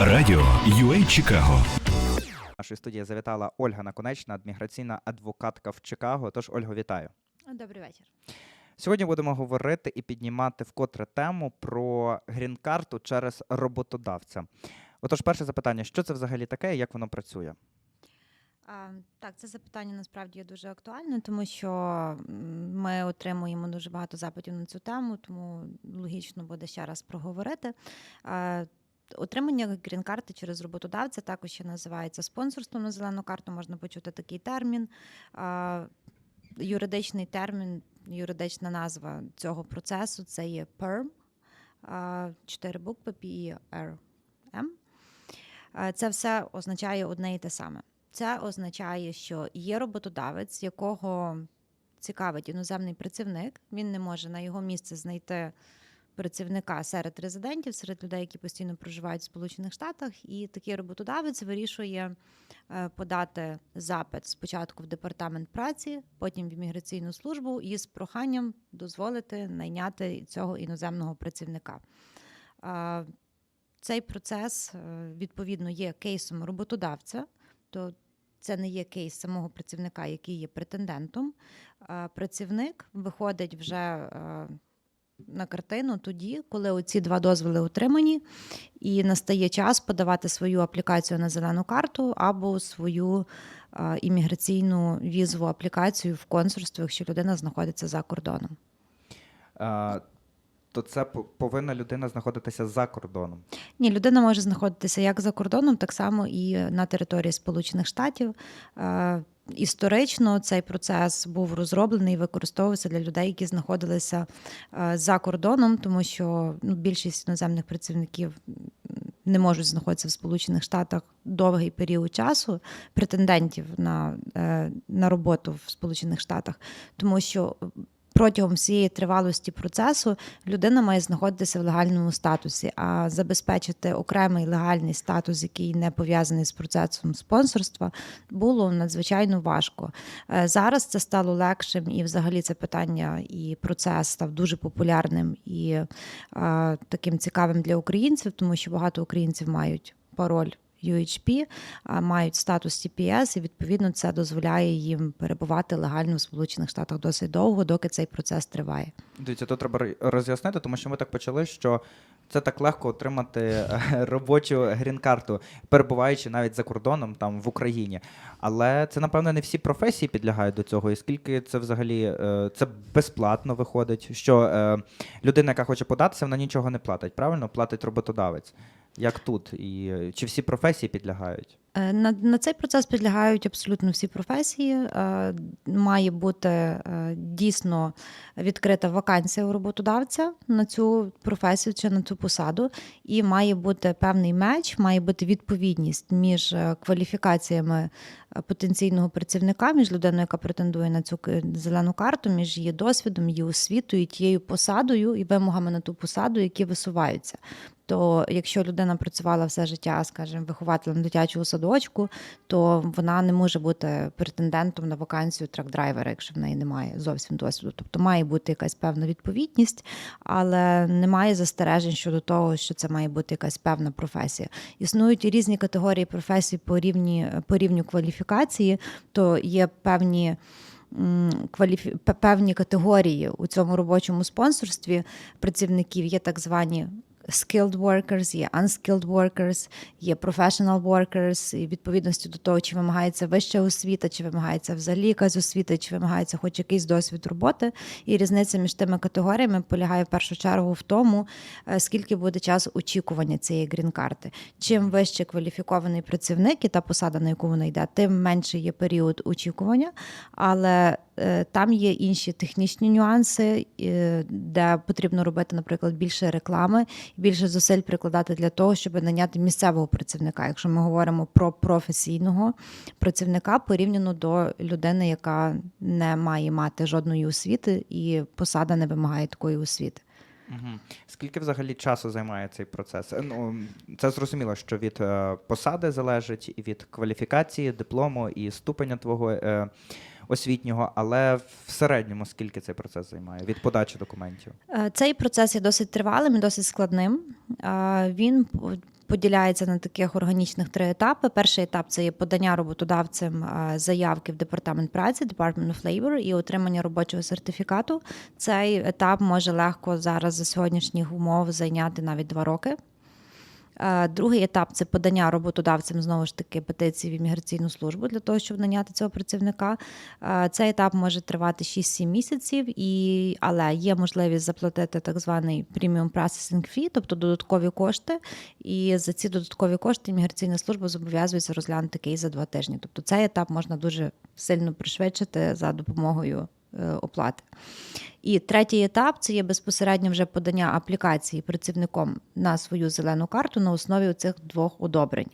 Радіо UA Чикаго. нашої студії завітала Ольга Наконечна, міграційна адвокатка в Чикаго. Тож, Ольго, вітаю. Добрий вечір. Сьогодні будемо говорити і піднімати вкотре тему про грін-карту через роботодавця. Отож, перше запитання: що це взагалі таке і як воно працює? А, так, це запитання насправді є дуже актуальне, тому що ми отримуємо дуже багато запитів на цю тему, тому логічно буде ще раз проговорити. А, Отримання грін-карти через роботодавця також ще називається спонсорством на зелену карту. Можна почути такий термін. Юридичний термін, юридична назва цього процесу це є PERM, чотири букви P-E-R-M. Це все означає одне і те саме. Це означає, що є роботодавець, якого цікавить іноземний працівник. Він не може на його місце знайти працівника серед резидентів, серед людей, які постійно проживають в Сполучених Штатах. І такий роботодавець вирішує е, подати запит спочатку в департамент праці, потім в імміграційну службу із проханням дозволити найняти цього іноземного працівника. Цей процес е, відповідно є кейсом роботодавця, то це не є кейс самого працівника, який є претендентом. Працівник виходить вже е, на картину тоді, коли оці два дозволи отримані, і настає час подавати свою аплікацію на зелену карту або свою імміграційну візову аплікацію в консульстві, якщо людина знаходиться за кордоном. Е, То це по- повинна людина знаходитися за кордоном. Ні, людина може знаходитися як за кордоном, так само і на території Сполучених Штатів. Історично цей процес був розроблений і використовувався для людей, які знаходилися е, за кордоном, тому що ну, більшість іноземних працівників не можуть знаходитися в Сполучених Штатах довгий період часу, претендентів на, е, на роботу в Сполучених Штатах, тому що протягом всієї тривалості процесу людина має знаходитися в легальному статусі, а забезпечити окремий легальний статус, який не пов'язаний з процесом спонсорства, було надзвичайно важко. Е, Зараз це стало легшим, і взагалі це питання і процес став дуже популярним і е, таким цікавим для українців, тому що багато українців мають пароль. UHP, мають статус TPS, і відповідно це дозволяє їм перебувати легально в Сполучених Штатах досить довго, доки цей процес триває. Дивіться, тут треба роз'яснити, тому що ми так почали, що це так легко отримати е, робочу грін-карту, перебуваючи навіть за кордоном там в Україні. Але це, напевно, не всі професії підлягають до цього. І скільки це взагалі е, це безплатно виходить, що е, людина, яка хоче податися, вона нічого не платить. Правильно платить роботодавець. Як тут? І е, чи всі професії підлягають? Е, На, на цей процес підлягають абсолютно всі професії. Е, Має бути дійсно відкрита вакансія у роботодавця на цю професію чи на цю посаду, і має бути певний меч, має бути відповідність між кваліфікаціями потенційного працівника, між людиною, яка претендує на цю зелену карту, між її досвідом, її освітою, тією посадою і вимогами на ту посаду, які висуваються. То якщо людина працювала все життя, скажімо, вихователем дитячого садочку, то вона не може бути претендентом на вакансію трак-драйвера, якщо в неї немає зовсім досвіду. Тобто має бути якась певна відповідність, але немає застережень щодо того, що це має бути якась певна професія. Існують різні категорії професій по рівні по рівню кваліфікації, то є певні. певні категорії у цьому робочому спонсорстві працівників є так звані skilled workers, є unskilled workers, є professional workers, і відповідності до того, чи вимагається вища освіта, чи вимагається взагалі якась освіта, чи вимагається хоч якийсь досвід роботи. І різниця між тими категоріями полягає в першу чергу в тому, е, скільки буде час очікування цієї грін-карти. Чим вище кваліфікований працівник і та посада, на яку вона йде, тим менше є період очікування, але е, там є інші технічні нюанси, е, де потрібно робити, наприклад, більше реклами, більше зусиль прикладати для того, щоб наняти місцевого працівника, якщо ми говоримо про професійного працівника порівняно до людини, яка не має мати жодної освіти, і посада не вимагає такої освіти. Угу. Скільки взагалі часу займає цей процес? Е, Ну, це зрозуміло, що від е, посади залежить, і від кваліфікації, диплому і ступеня твого е, освітнього, але в середньому скільки цей процес займає від подачі документів? Е, Цей процес є досить тривалим і досить складним. Е, Він поділяється на таких органічних три етапи. Перший етап це є подання роботодавцем е, заявки в департамент праці, Department of Labor, і отримання робочого сертифікату. Цей етап може легко зараз за сьогоднішніх умов зайняти навіть два роки. Другий етап це подання роботодавцям знову ж таки петиції в імміграційну службу для того, щоб наняти цього працівника. Цей етап може тривати 6-7 місяців, і, але є можливість заплатити так званий premium processing fee, тобто додаткові кошти. І за ці додаткові кошти імміграційна служба зобов'язується розглянути кейс за два тижні. Тобто цей етап можна дуже сильно пришвидшити за допомогою е, оплати. І третій етап це є безпосередньо вже подання аплікації працівником на свою зелену карту на основі цих двох одобрень.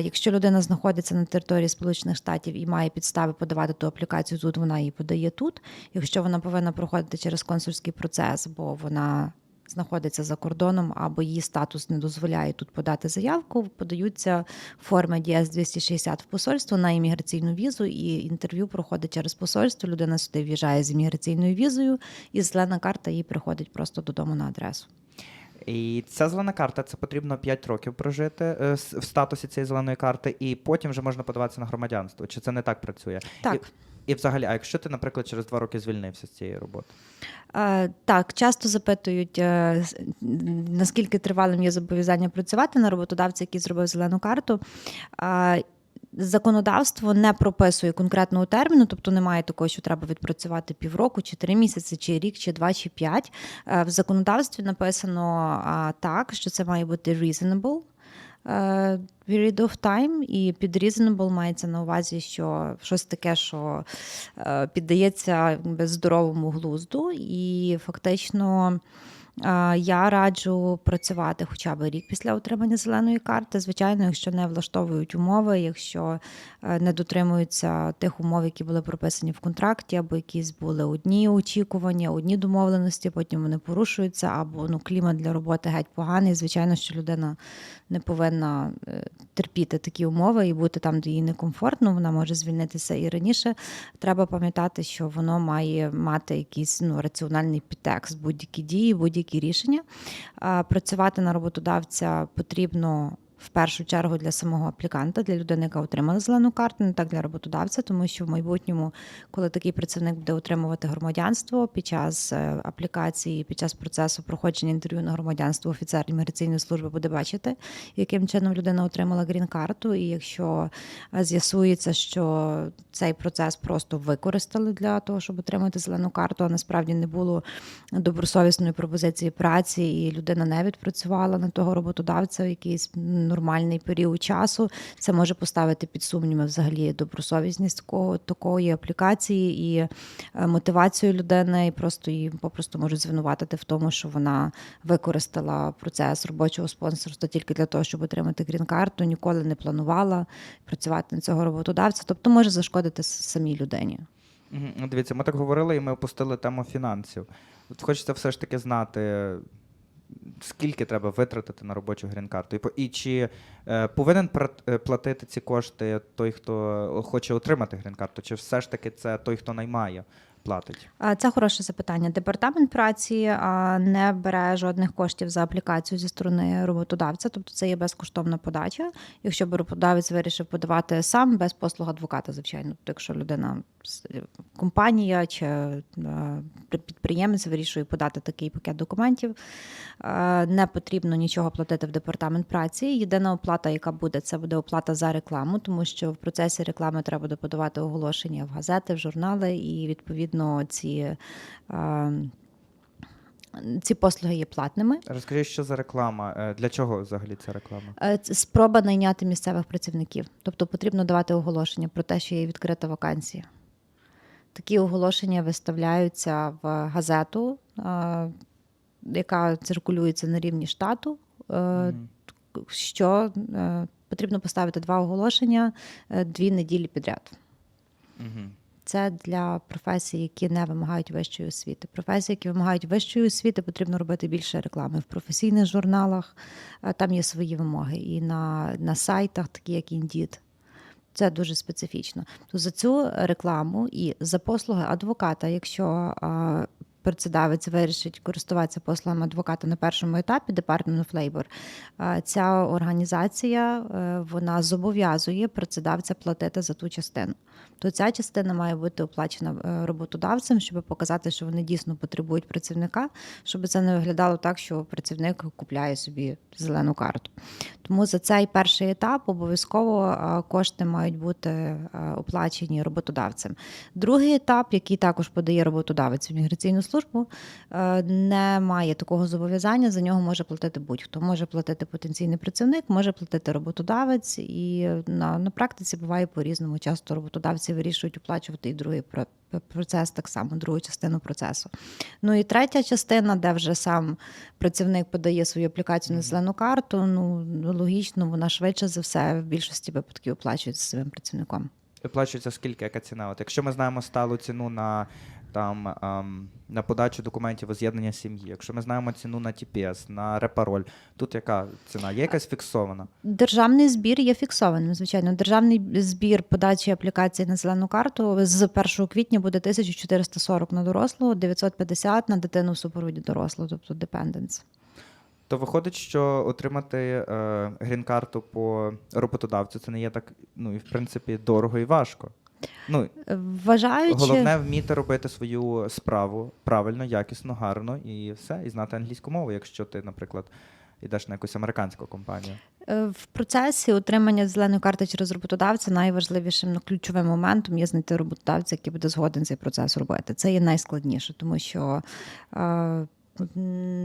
Якщо людина знаходиться на території Сполучених Штатів і має підстави подавати ту аплікацію тут, вона її подає тут. Якщо вона повинна проходити через консульський процес, бо вона знаходиться за кордоном або її статус не дозволяє тут подати заявку, подаються форми DS 260 в посольство на імміграційну візу, і інтерв'ю проходить через посольство. Людина сюди в'їжджає з імміграційною візою, і зелена карта їй приходить просто додому на адресу. І ця зелена карта це потрібно 5 років прожити е, в статусі цієї зеленої карти, і потім вже можна подаватися на громадянство. Чи це не так працює? Так. І, і взагалі, а якщо ти, наприклад, через 2 роки звільнився з цієї роботи? Е, Так, часто запитують, е, наскільки тривалим є зобов'язання працювати на роботодавця, який зробив зелену карту. Е, Законодавство не прописує конкретного терміну, тобто немає такого, що треба відпрацювати півроку, чи три місяці, чи рік, чи два, чи п'ять. Е, В законодавстві написано так, що це має бути reasonable е, period of time, і під reasonable мається на увазі, що щось таке, що е, піддається здоровому глузду, і фактично. Я раджу працювати хоча б рік після отримання зеленої карти. Звичайно, якщо не влаштовують умови, якщо е, не дотримуються тих умов, які були прописані в контракті, або якісь були одні очікування, одні домовленості, потім вони порушуються, або ну клімат для роботи геть поганий. Звичайно, що людина не повинна е, терпіти такі умови і бути там, де їй некомфортно. Вона може звільнитися і раніше. Треба пам'ятати, що воно має мати якийсь ну, раціональний підтекст, будь-які дії, будь-які рішення. Працювати на роботодавця потрібно. В першу чергу для самого апліканта, для людини, яка отримала зелену карту, не так для роботодавця, тому що в майбутньому, коли такий працівник буде отримувати громадянство під час е, аплікації, під час процесу проходження інтерв'ю на громадянство, офіцер імміграційної служби буде бачити, яким чином людина отримала грін-карту. І якщо е, з'ясується, що цей процес просто використали для того, щоб отримати зелену карту, а насправді не було добросовісної пропозиції праці, і людина не відпрацювала на того роботодавця якийсь нормальний період часу. Це може поставити під сумніви взагалі добросовісність такого такої аплікації і е, мотивацію людини, і просто її попросту можуть звинуватити в тому, що вона використала процес робочого спонсорства тільки для того, щоб отримати грін-карту, ніколи не планувала працювати на цього роботодавця, тобто може зашкодити самій людині. Ну, Дивіться, ми так говорили, і ми опустили тему фінансів. От хочеться все ж таки знати, скільки треба витратити на робочу грін-карту, і, чи е, повинен е, платити ці кошти той, хто хоче отримати грін-карту, чи все ж таки це той, хто наймає, платить? Це хороше запитання. Департамент праці не бере жодних коштів за аплікацію зі сторони роботодавця, тобто це є безкоштовна подача. Якщо б роботодавець вирішив подавати сам без послуг адвоката, звичайно, тобто якщо людина компанія чи підприємець вирішує подати такий пакет документів, не потрібно нічого платити в департамент праці. Єдина оплата, яка буде, це буде оплата за рекламу, тому що в процесі реклами треба буде подавати оголошення в газети, в журнали, і відповідно ці. Ці послуги є платними. Розкажіть, що за реклама? Е, Для чого взагалі ця реклама? Е, Це спроба найняти місцевих працівників. Тобто потрібно давати оголошення про те, що є відкрита вакансія. Такі оголошення виставляються в газету, е, яка циркулюється на рівні штату. е, Що е, потрібно поставити два оголошення дві неділі підряд. Це для професій, які не вимагають вищої освіти. Професії, які вимагають вищої освіти, потрібно робити більше реклами в професійних журналах. Там є свої вимоги, і на, на сайтах, такі як Indeed. Це дуже специфічно. То за цю рекламу і за послуги адвоката, якщо працедавець вирішить користуватися послугами адвоката на першому етапі Department of Labor, ця організація е, вона зобов'язує працедавця платити за ту частину. То ця частина має бути оплачена е, роботодавцем, щоб показати, що вони дійсно потребують працівника, щоб це не виглядало так, що працівник купляє собі зелену карту. Тому за цей перший етап обов'язково е, кошти мають бути оплачені роботодавцем. Другий етап, який також подає роботодавець в міграційну службу, е, не має такого зобов'язання. За нього може платити будь-хто. Може платити потенційний працівник, може платити роботодавець, і на, на практиці буває по-різному. Часто роботодавці вирішують оплачувати і другий процес, так само другу частину процесу. Ну і третя частина, де вже сам працівник подає свою аплікацію на зелену карту. Ну логічно, вона швидше за все в більшості випадків оплачується своїм працівником. Виплачується скільки, яка ціна? От якщо ми знаємо сталу ціну на там ем, на подачу документів у з'єднання сім'ї, якщо ми знаємо ціну на TPS, на репароль, тут яка ціна? Є якась фіксована? Державний збір є фіксованим. Звичайно, державний збір подачі аплікації на зелену карту з 1 квітня буде 1440 на дорослого, 950 на дитину в супроводі дорослого, тобто депенденс. То виходить, що отримати е, грін-карту по роботодавцю це не є так, ну і в принципі дорого і важко. Ну, Вважаючи головне вміти робити свою справу правильно, якісно, гарно і все, і знати англійську мову, якщо ти, наприклад, йдеш на якусь американську компанію. Е, В процесі отримання зеленої карти через роботодавця найважливішим ну, ключовим моментом є знайти роботодавця, який буде згоден цей процес робити. Це є найскладніше, тому що е,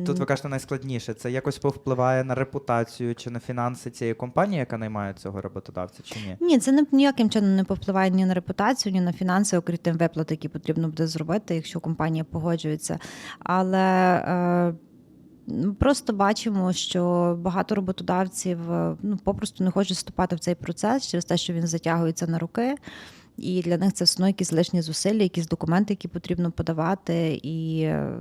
Тут ви кажете найскладніше. Це якось повпливає на репутацію чи на фінанси цієї компанії, яка наймає цього роботодавця, чи ні? ні, це ніяким чином не повпливає ні на репутацію, ні на фінанси, окрім тим виплат, які потрібно буде зробити, якщо компанія погоджується. Але е, ну, просто бачимо, що багато роботодавців е, ну, попросту не хочуть вступати в цей процес через те, що він затягується на роки. І для них це все одно якісь лишні зусилля, якісь документи, які потрібно подавати, і е,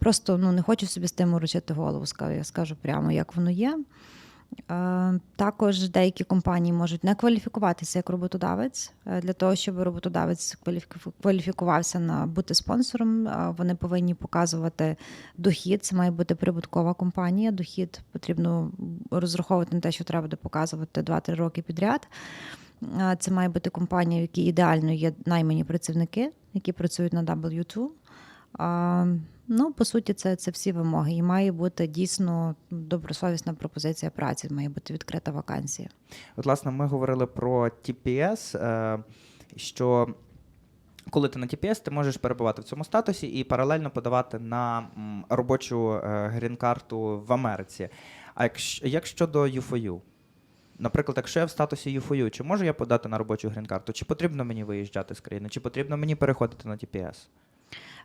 просто ну, не хочу собі з тим урочити голову. Я скажу прямо, як воно є. Е, Також деякі компанії можуть не кваліфікуватися як роботодавець. Е, Для того, щоб роботодавець кваліфікувався на бути спонсором, е, вони повинні показувати дохід. Це має бути прибуткова компанія. Дохід потрібно розраховувати на те, що треба буде показувати 2-3 роки підряд. Це має бути компанія, в якій ідеально є наймані працівники, які працюють на W2. Ну, по суті, це, це всі вимоги. І має бути дійсно добросовісна пропозиція праці, має бути відкрита вакансія. От, власне, ми говорили про TPS, е, що коли ти на TPS, ти можеш перебувати в цьому статусі і паралельно подавати на робочу е, грін-карту в Америці. А якщо, як щодо? Наприклад, якщо я в статусі UFOU, чи можу я подати на робочу грін-карту? Чи потрібно мені виїжджати з країни? Чи потрібно мені переходити на TPS?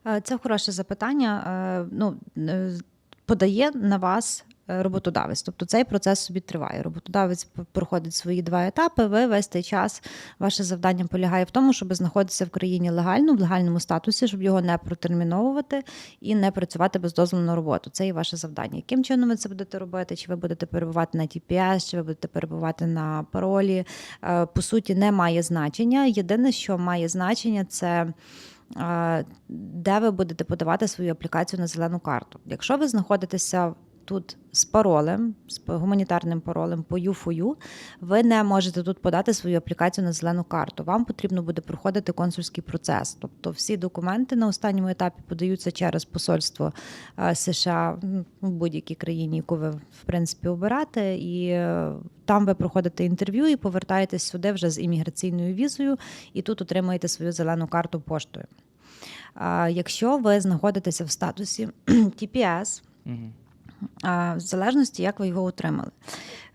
Е, Це хороше запитання. Е, Ну, е, подає на вас роботодавець. Тобто цей процес собі триває. Роботодавець проходить свої два етапи. Ви весь цей час ваше завдання полягає в тому, щоб знаходитися в країні легально, в легальному статусі, щоб його не протерміновувати і не працювати без дозволу на роботу. Це і ваше завдання. Яким чином ви це будете робити? Чи ви будете перебувати на TPS, чи ви будете перебувати на паролі? По суті, не має значення. Єдине, що має значення, це. Де ви будете подавати свою аплікацію на зелену карту? Якщо ви знаходитеся тут з паролем, з гуманітарним паролем по ЮФОЮ, ви не можете тут подати свою аплікацію на зелену карту. Вам потрібно буде проходити консульський процес. Тобто всі документи на останньому етапі подаються через посольство е, США в будь-якій країні, яку ви в принципі обирате, і е, там ви проходите інтерв'ю і повертаєтесь сюди вже з імміграційною візою, і тут отримаєте свою зелену карту поштою. Якщо ви знаходитеся в статусі TPS, Угу. В залежності, як ви його отримали.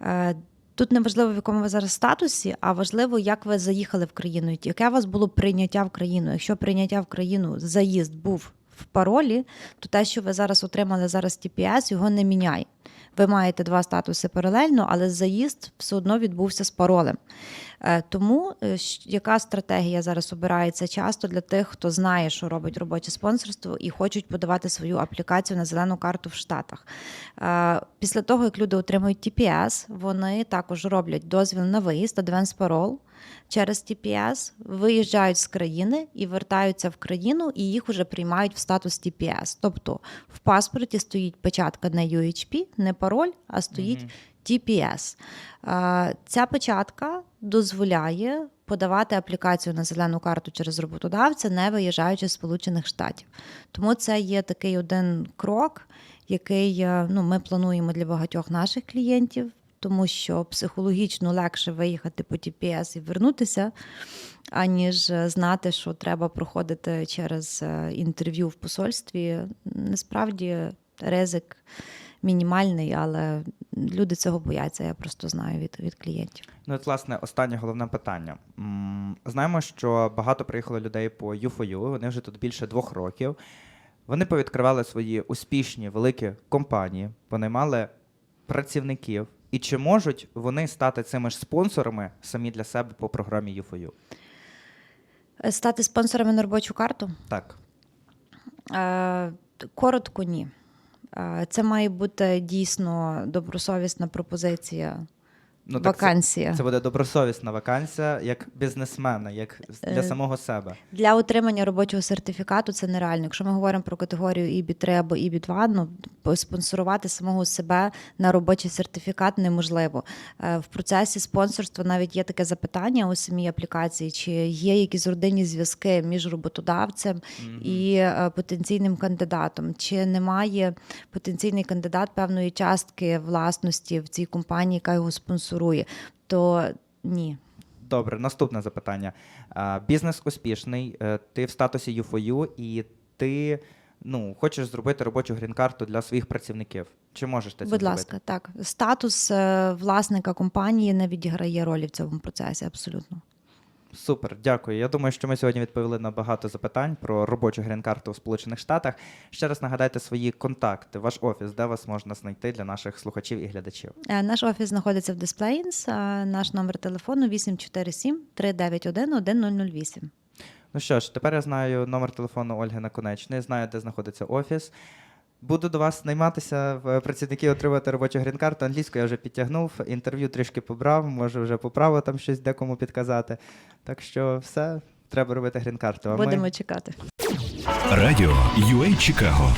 Е, Тут не важливо, в якому ви зараз статусі, а важливо, як ви заїхали в країну, яке у вас було прийняття в країну. Якщо прийняття в країну, заїзд був в паролі, то те, що ви зараз отримали зараз TPS, його не міняє. Ви маєте два статуси паралельно, але заїзд все одно відбувся з паролем. Е, Тому е, яка стратегія зараз обирається часто для тих, хто знає, що робить робоче спонсорство, і хочуть подавати свою аплікацію на зелену карту в Штатах. Е, Після того, як люди отримують TPS, вони також роблять дозвіл на виїзд, advance parole, через TPS, виїжджають з країни і вертаються в країну, і їх вже приймають в статус TPS. Тобто в паспорті стоїть печатка не UHP, не пароль, а стоїть TPS. Ця печатка дозволяє подавати аплікацію на зелену карту через роботодавця, не виїжджаючи з Сполучених Штатів. Тому це є такий один крок, який е, ну, ми плануємо для багатьох наших клієнтів, тому що психологічно легше виїхати по TPS і вернутися, аніж е, знати, що треба проходити через е, інтерв'ю в посольстві. Насправді ризик мінімальний, але люди цього бояться. Я просто знаю від, від клієнтів. Ну, от, власне, останнє головне питання. Знаємо, що багато приїхало людей по U4U, вони вже тут більше двох років. Вони повідкривали свої успішні великі компанії, понаймали працівників. І чи можуть вони стати цими ж спонсорами самі для себе по програмі U4U? Е, Стати спонсорами на робочу карту? Так. Е, Коротко, ні. Це має бути дійсно добросовісна пропозиція, Ну, так це, вакансія. це буде добросовісна вакансія як бізнесмена, як для Е, самого себе. Для отримання робочого сертифікату це нереально. Якщо ми говоримо про категорію EB3 або EB2, ну спонсорувати самого себе на робочий сертифікат неможливо. Е, В процесі спонсорства навіть є таке запитання у самій аплікації: чи є якісь родинні зв'язки між роботодавцем і е, потенційним кандидатом, чи немає потенційний кандидат певної частки власності в цій компанії, яка його спонсорує, то ні. Добре, наступне запитання. Бізнес успішний, е, ти в статусі U4U і ти ну, хочеш зробити робочу грін-карту для своїх працівників. Чи можеш ти це Будь зробити? ласка, так. Статус е, власника компанії не відіграє ролі в цьому процесі, абсолютно. Супер, дякую. Я думаю, що ми сьогодні відповіли на багато запитань про робочу грін-карту в Сполучених Штатах. Ще раз нагадайте свої контакти, ваш офіс, де вас можна знайти для наших слухачів і глядачів. Е, Наш офіс знаходиться в Displays, наш номер телефону 847 391 1008. Ну що ж, тепер я знаю номер телефону Ольги Наконечної, знаю, де знаходиться офіс. Буду до вас найматися в працівники отримати робочу грін-карту. Англійську я вже підтягнув, інтерв'ю трішки побрав, може вже поправив там щось декому підказати. Так що все, треба робити грін-карту. А ми- Будемо чекати. Радіо UA Чикаго